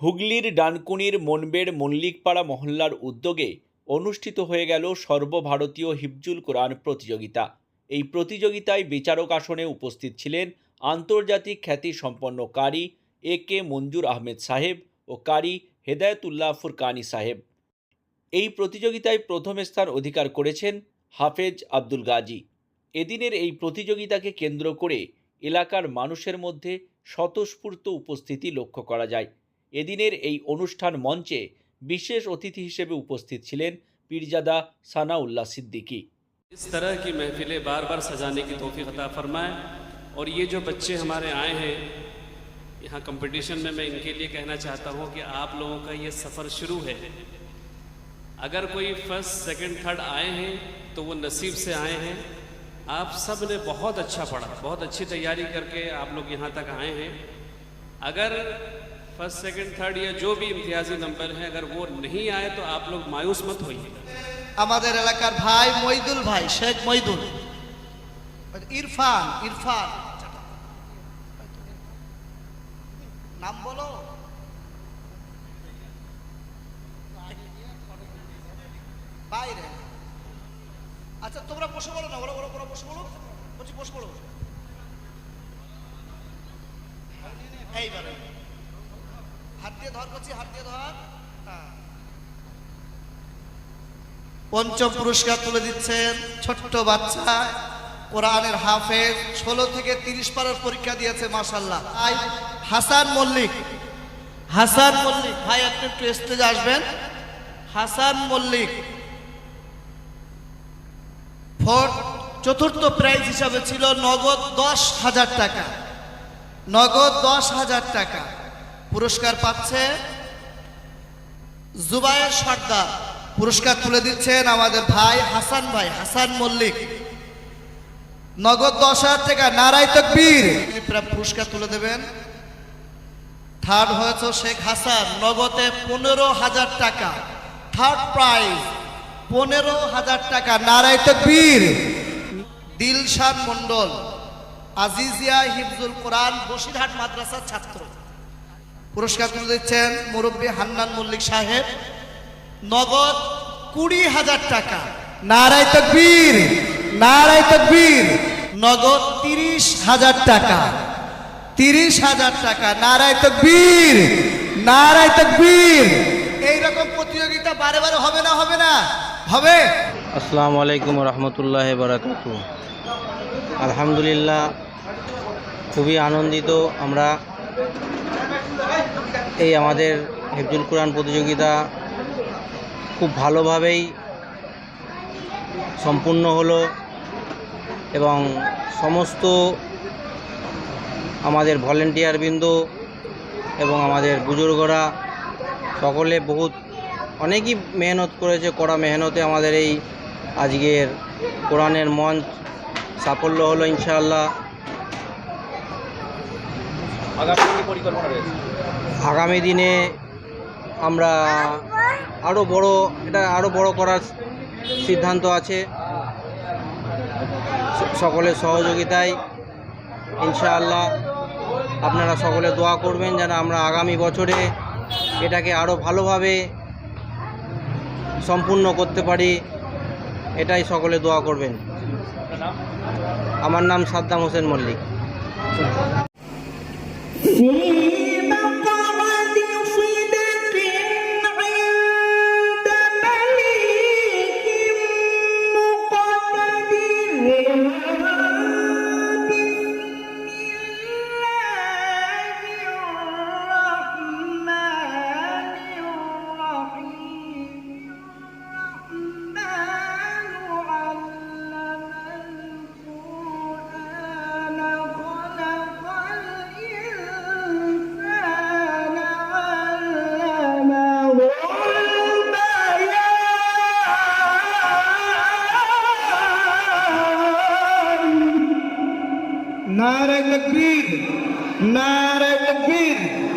হুগলির ডানকুনির মনবের মল্লিকপাড়া মহল্লার উদ্যোগে অনুষ্ঠিত হয়ে গেল সর্বভারতীয় হিফজুল কোরআন প্রতিযোগিতা। এই প্রতিযোগিতায় বিচারক আসনে উপস্থিত ছিলেন আন্তর্জাতিক খ্যাতিসম্পন্ন কারি এ কে মঞ্জুর আহমেদ সাহেব ও কারি হেদায়তুল্লাহ ফুরকানি সাহেব। এই প্রতিযোগিতায় প্রথম স্থান অধিকার করেছেন হাফেজ আব্দুল গাজী। এদিনের এই প্রতিযোগিতাকে কেন্দ্র করে এলাকার মানুষের মধ্যে স্বতঃস্ফূর্ত উপস্থিতি লক্ষ্য করা যায়। এদিনের এই অনুষ্ঠান মঞ্চে বিশেষ অতিথি হিসেবে উপস্থিত ছিলেন পীরজাদা সানাউল্লাহ সিদ্দিকী इस तरह की महफिलें बार बार सजाने की तोफ़ी अता फरमाए और ये जो बच्चे हमारे आए हैं यहाँ कंपटीशन में मैं इनके लिए कहना चाहता हूँ कि आप लोगों का ये सफ़र शुरू है अगर कोई फर्स्ट सेकंड थर्ड आए हैं तो वो नसीब से आए हैं आप सब ने बहुत अच्छा पढ़ा बहुत अच्छी तैयारी करके आप लोग यहाँ तक आए हैं अगर फर्स्ट सेकंड थर्ड या जो भी इम्तियाजी नंबर है अगर वो नहीं आए तो आप लोग मायूस मत होइए আমাদের এলাকার ভাই মইদুল ভাই শেখ মইদুল ইরফান ইরফান নাম বলো বাইরে আচ্ছা তোমরা বসে বলো না বলো বলো বলো বসে বলো বলছি বসে বলো এইবারে পঞ্চম পুরস্কার তুলে দিচ্ছেন ছোট্ট বাচ্চা, কোরআনের হাফেজ, ষোলো থেকে তিরিশ পারের পরীক্ষা দিয়েছে মাসাল্লাহ হাসান মল্লিক হাসান মল্লিক, ভাই, আপনি একটু স্টেজে আসবেন। হাসান মল্লিক চতুর্থ প্রাইজ হিসাবে ছিল নগদ দশ হাজার টাকা। নগদ দশ হাজার টাকা। পুরস্কার পাচ্ছে জুবায়ের সর্দার। পুরস্কার তুলে দিচ্ছেন আমাদের ভাই হাসান ভাই, হাসান মল্লিক। নগদ দশ হাজার টাকা, নারায় তকবীর। পুরস্কার তুলে দেবেন। থার্ড হয়েছে শেখ হাসান, নগদে পনেরো হাজার টাকা। থার্ড প্রাইজ, পনেরো হাজার টাকা, নারায় তকবীর। দিলশান মন্ডল আজিজিয়া হিফজুল কোরআন, বসিরহাট মাদ্রাসার ছাত্র। পুরস্কার তুলে দিচ্ছেন মুরব্বী হান্নান মল্লিক সাহেব। নগদ কুড়ি হাজার টাকা। নারায় তকবীর নারায় তকবীর। নগদ তিরিশ হাজার টাকা। তিরিশ হাজার টাকা নারায় তকবীর নারায় তকবীর। এইরকম প্রতিযোগিতা বারে বারে হবে না হবে না? হবে? আসসালামু আলাইকুম রহমতুল্লাহ বারাকাত আলহামদুলিল্লাহ খুবই আনন্দিত আমরা এই আমাদের হেফজুল কোরআন প্রতিযোগিতা খুব ভালোভাবেই সম্পূর্ণ হলো এবং সমস্ত আমাদের ভলেন্টিয়ারবৃন্দ এবং আমাদের বুজুর্গরা সকলে বহুত অনেকই মেহনত করেছে, কড়া মেহনতে আমাদের এই আজকের কোরআনের মঞ্চ সাফল্য হলো ইনশাআল্লাহ। আগামী দিনে আমরা আরও বড় এটা আরও বড় করার সিদ্ধান্ত আছে। সকলের সহযোগিতায় ইনশাআল্লাহ আপনারা সকলে দোয়া করবেন যেন আমরা আগামী বছরে এটাকে আরও ভালোভাবে সম্পূর্ণ করতে পারি এটাই সকলে দোয়া করবেন। আমার নাম Saddam Hossain Mallick. 行。Not a good beat. Not a good beat.